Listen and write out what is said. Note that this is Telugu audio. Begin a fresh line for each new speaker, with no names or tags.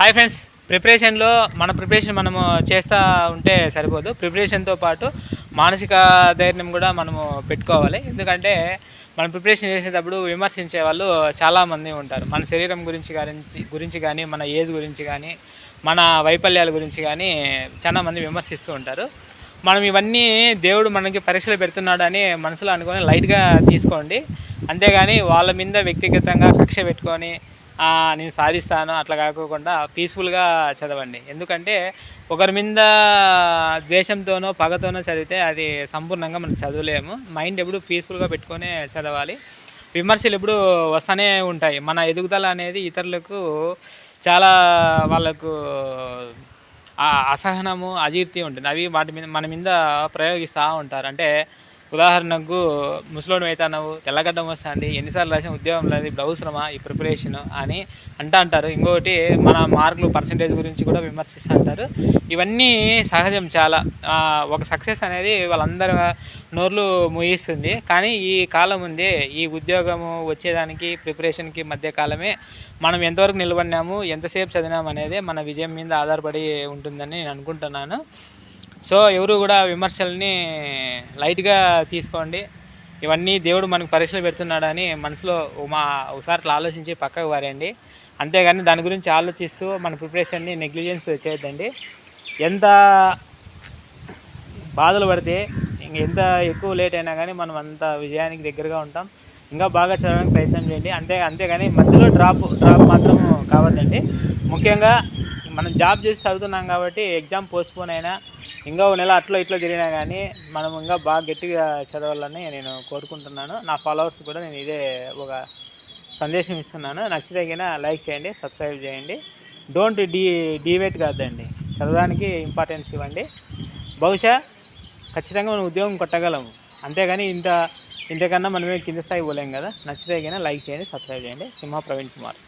హాయ్ ఫ్రెండ్స్ ప్రిపరేషన్లో మన ప్రిపరేషన్ మనము చేస్తూ ఉంటే సరిపోదు. ప్రిపరేషన్తో పాటు మానసిక ధైర్యం కూడా మనము పెట్టుకోవాలి. ఎందుకంటే మనం ప్రిపరేషన్ చేసేటప్పుడు విమర్శించే వాళ్ళు చాలామంది ఉంటారు. మన శరీరం గురించి గురించి గురించి కానీ మన ఏజ్ గురించి కానీ మన వైఫల్యాల గురించి కానీ చాలా మంది విమర్శిస్తూ ఉంటారు. మనం ఇవన్నీ దేవుడు మనకి పరీక్షలు పెడుతున్నాడు అని మనసులో అనుకొని లైట్గా తీసుకోండి. అంతేగాని వాళ్ళ మీద వ్యక్తిగతంగా కక్ష పెట్టుకొని నేను సాధిస్తాను. అట్లా కాకోకుండా పీస్ఫుల్గా చదవండి. ఎందుకంటే ఒకరి మీద ద్వేషంతోనో పగతోనో చదివితే అది సంపూర్ణంగా మనం చదవలేము. మైండ్ ఎప్పుడు పీస్ఫుల్గా పెట్టుకొని చదవాలి. విమర్శలు ఎప్పుడు వస్తూనే ఉంటాయి. మన ఎదుగుదల అనేది ఇతరులకు చాలా వాళ్ళకు అసహనము అజీర్తి ఉంటుంది. అవి వాటి మీద మన మీద ప్రయోగిస్తూ ఉంటారు. అంటే ఉదాహరణకు ముసలోడు అవుతున్నావు తెల్లగడ్డం వస్తుంది ఎన్నిసార్లు రాసిన ఉద్యోగం లేదు ఇప్పుడు అవసరమా ఈ ప్రిపరేషన్ అని అంటా అంటారు. ఇంకొకటి మన మార్కులు పర్సంటేజ్ గురించి కూడా విమర్శిస్తూ అంటారు. ఇవన్నీ సహజం చాలా. ఒక సక్సెస్ అనేది వాళ్ళందరి నోర్లు ముగిస్తుంది కానీ ఈ కాలం ఉంది ఈ ఉద్యోగము వచ్చేదానికి ప్రిపరేషన్కి మధ్య కాలమే మనం ఎంతవరకు నిలబడినాము ఎంతసేపు చదివినాము అనేది మన విజయం మీద ఆధారపడి ఉంటుందని నేను అనుకుంటున్నాను. సో ఎవరు కూడా విమర్శల్ని లైట్గా తీసుకోండి. ఇవన్నీ దేవుడు మనకు పరీక్షలు పెడుతున్నాడని మనసులో మా ఒకసారి ఆలోచించి పక్కకు వారండి. అంతేగాని దాని గురించి ఆలోచిస్తూ మన ప్రిపరేషన్ని నెగ్లిజెన్స్ చేయొద్దండి. ఎంత బాధలు పడితే ఇంక ఎంత ఎక్కువ లేట్ అయినా కానీ మనం అంత విజయానికి దగ్గరగా ఉంటాం. ఇంకా బాగా చదవడానికి ప్రయత్నం చేయండి. అంతే అంతేగాని మధ్యలో డ్రాప్ డ్రాప్ మాత్రం కావద్దండి. ముఖ్యంగా మనం జాబ్ చేసి చదువుతున్నాం కాబట్టి ఎగ్జామ్ పోస్ట్పోన్ అయినా ఇంకా ఒక నెల అట్లా ఇట్లా జరిగినా కానీ మనం ఇంకా బాగా గట్టిగా చదవాలని నేను కోరుకుంటున్నాను. నా ఫాలోవర్స్ కూడా నేను ఇదే ఒక సందేశం ఇస్తున్నాను. నచ్చితే లైక్ చేయండి సబ్స్క్రైబ్ చేయండి. డోంట్ డీ డీవేట్ కాదండి చదవడానికి ఇంపార్టెన్స్ ఇవ్వండి. బహుశా ఖచ్చితంగా మనం ఉద్యోగం కొట్టగలము అంతేగాని ఇంత ఇంతకన్నా మనమే కింద స్థాయి పోలేం కదా. నచ్చితే కన్నా లైక్ చేయండి సబ్స్క్రైబ్ చేయండి. సింహ ప్రవీణ్ కుమార్.